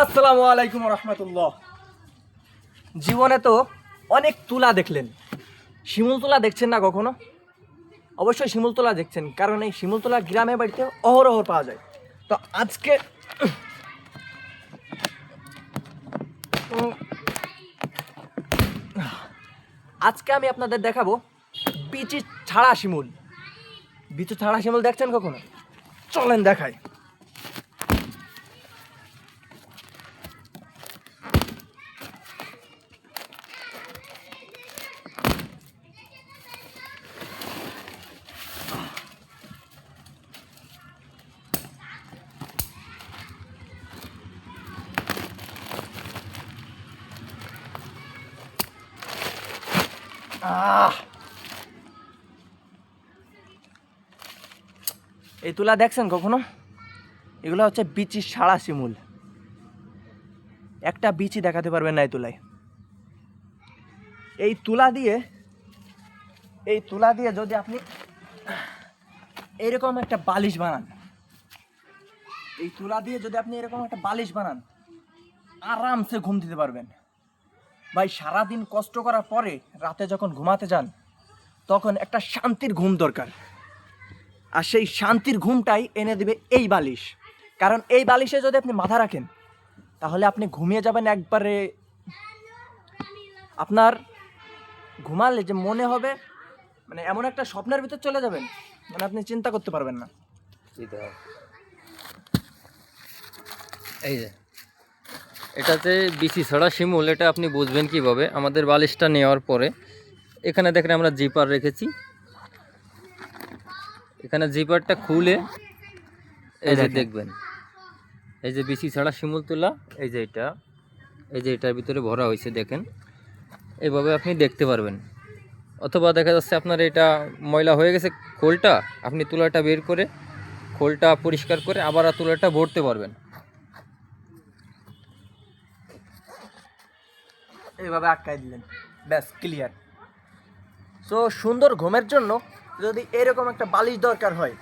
আসসালামু আলাইকুম রহমতুল্লাহ। জীবনে তো অনেক তুলা দেখলেন। শিমুল তুলা দেখছেন না কখনো? অবশ্যই শিমুল তুলা দেখছেন, কারণ এই শিমুল তুলা গ্রামে বাড়িতে অহরহ পাওয়া যায়। তো আজকে আজকে আমি আপনাদের দেখাবো বিচি ছাড়া শিমুল। বিচু ছাড়া শিমুল দেখছেন কখনো? চলেন দেখাই। এই তুলা দেখছেন কখনো? এগুলো হচ্ছে বিচি সাড়া শিমুল। একটা বিচি দেখাতে পারবেন না এই তুলায়। এই তুলা দিয়ে, এই তুলা দিয়ে যদি আপনি এরকম একটা বালিশ বানান, এই তুলা দিয়ে যদি আপনি এরকম একটা বালিশ বানান, আরামসে ঘুম দিতে পারবেন। ভাই, সারাদিন কষ্ট করার পরে রাতে যখন ঘুমাতে যান, তখন একটা শান্তির ঘুম দরকার। আর সেই শান্তির ঘুমটাই এনে দেবে এই বালিশ। কারণ এই বালিশে যদি আপনি মাথা রাখেন, তাহলে আপনি ঘুমিয়ে যাবেন একবারে। আপনার ঘুমালে যে মনে হবে মানে এমন একটা স্বপ্নের ভিতর চলে যাবেন মানে আপনি চিন্তা করতে পারবেন না। এই যে। এটাতে বিসি ছড়া শিমুল এটা আপনি বুঝবেন কীভাবে? আমাদের বালিশটা নেওয়ার পরে এখানে দেখেন আমরা জিপার রেখেছি। এখানে জিপারটা খুলে এই যে দেখবেন। এই যে বিসি ছাড়া শিমুল তোলা এই যে এটা এই যে এটার ভিতরে ভরা হয়েছে দেখেন। এইভাবে আপনি দেখতে পারবেন। অথবা দেখা যাচ্ছে আপনার এটা ময়লা হয়ে গেছে খোলটা আপনি তুলাটা বের করে খোলটা পরিষ্কার করে আবার তুলাটা ভরতে পারবেন। এইভাবে আটকাই দিলেন। ব্যাস ক্লিয়ার সো সুন্দর ঘুমের জন্য যদি এরকম একটা বালিশ দরকার হয়,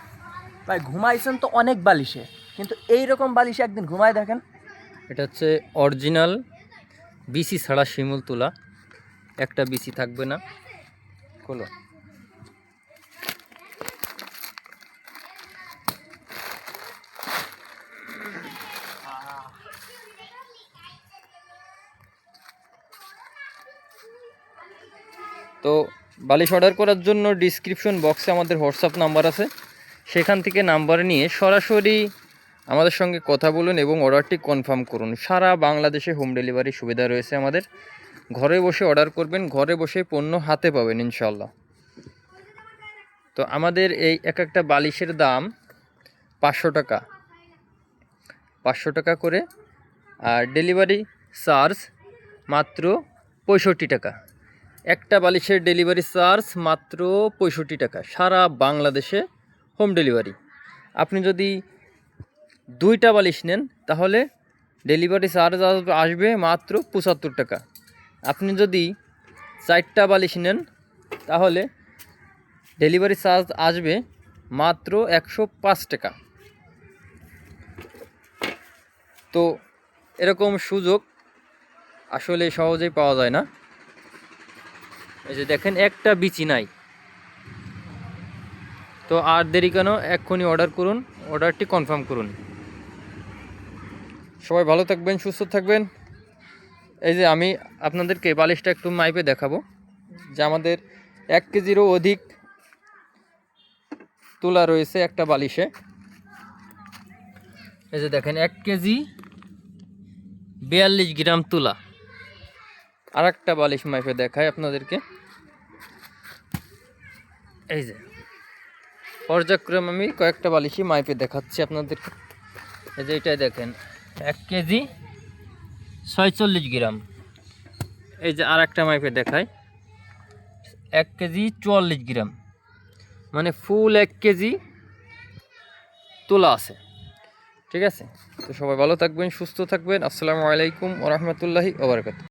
ভাই ঘুমাইছেন তো অনেক বালিশে, কিন্তু এই রকম বালিশে একদিন ঘুমায় দেখেন। এটা হচ্ছে অরিজিনাল বিসি ছাড়া শিমুল তোলা। একটা বিসি থাকবে না। খোলো। তো বালিশ অর্ডার করার জন্য ডিসক্রিপশন বক্সে আমাদের হোয়াটসঅ্যাপ নাম্বার আছে। সেখান থেকে নাম্বার নিয়ে সরাসরি আমাদের সঙ্গে কথা বলুন এবং অর্ডারটি কনফার্ম করুন। সারা বাংলাদেশে হোম ডেলিভারি সুবিধা রয়েছে আমাদের। ঘরে বসে অর্ডার করবেন, ঘরে বসে পণ্য হাতে পাবেন ইনশাল্লাহ তো আমাদের এই এক একটা বালিশের দাম পাঁচশো টাকা। পাঁচশো টাকা করে। আর ডেলিভারি চার্জ মাত্র পঁয়ষট্টি টাকা। একটা বালিশের ডেলিভারি চার্জ মাত্র পঁয়ষট্টি টাকা, সারা বাংলাদেশে হোম ডেলিভারি। আপনি যদি দুইটা বালিশ নেন, তাহলে ডেলিভারি চার্জ আসবে মাত্র পঁচাত্তর টাকা। আপনি যদি চারটা বালিশ নেন, তাহলে ডেলিভারি চার্জ আসবে মাত্র একশো পাঁচ টাকা। তো এরকম সুযোগ আসলে সহজেই পাওয়া যায় না। এই যে দেখেন, একটা বিচি নাই। তো আর দেরি কেন, এক্ষুনি অর্ডার করুন অর্ডারটি কনফার্ম করুন। সবাই ভালো থাকবেন, সুস্থ থাকবেন। এই যে আমি আপনাদেরকে বালিশটা একটু মাইপে দেখাবো, যে আমাদের এক কেজিরও অধিক তুলা রয়েছে একটা বালিশে। এই যে দেখেন, এক কেজি বিয়াল্লিশ গ্রাম তুলা। আর একটা বালিশ মাইপে দেখায় আপনাদেরকে। এই যে, পর্যায়ক্রমে আমি কয়েকটা বালিশই মাইপে দেখাচ্ছি আপনাদেরকে। এই যে এটাই দেখেন, এক কেজি ছয়চল্লিশ গ্রাম। এই যে আর একটা মাইপে দেখায় এক কেজি চুয়াল্লিশ গ্রাম। মানে ফুল এক কেজি তোলা আছে। ঠিক আছে? তো সবাই ভালো থাকবেন, সুস্থ থাকবেন। আসসালামু আলাইকুম ওরহমতুল্লাহি ওবরকাত